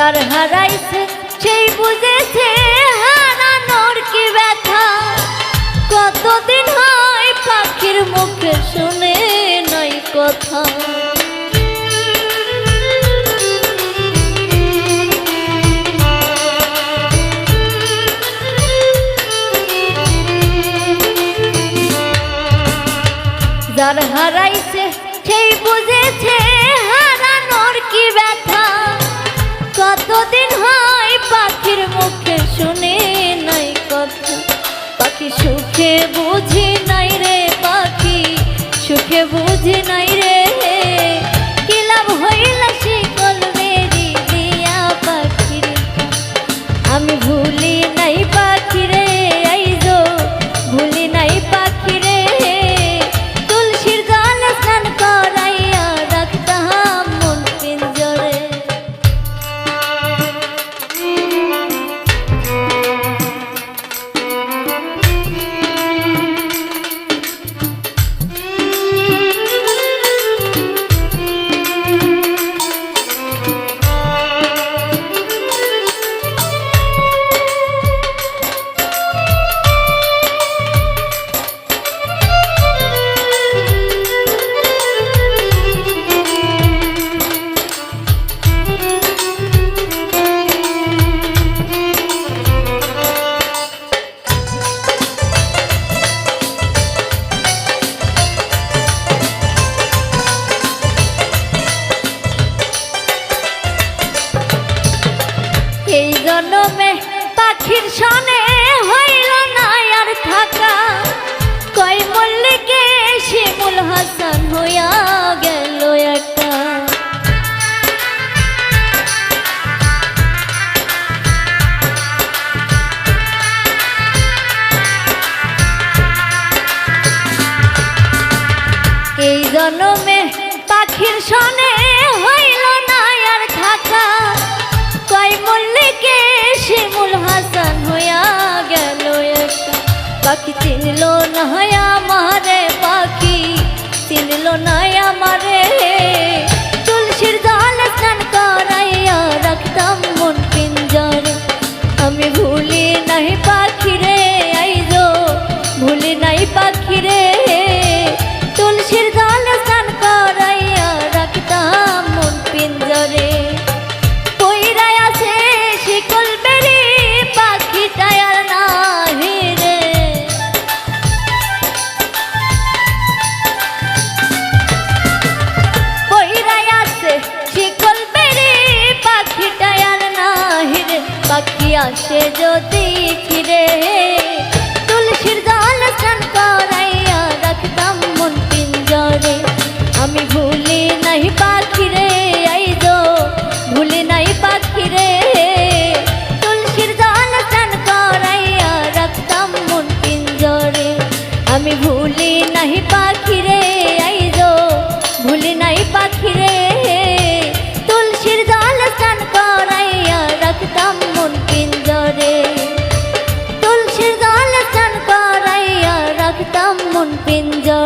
যার হারাইছে, সেই বুঝেছে হারানোর কি ব্যথা। কতদিন হয় পাখির মুখে শুনে নাই কথা। যার হারাইছে, সেই বুঝেছে হারানোর কি ব্যথা। কতদিন হয় পাখির মুখে শুনে নাই কথা? পাখি সুখে বুঝি নাই রে পাখি, সুখে বুঝি নাই রে জনমে পাখির সনে হইল না আর থাকা। কই মল্লিকে শিমুল হাসান হইয়া গেল একটা। এই জনমে পাখির সনে পাখি চিনলো না আমারে পাখি চিনলো না আমারে। বাকি আসে যদি ফিরে।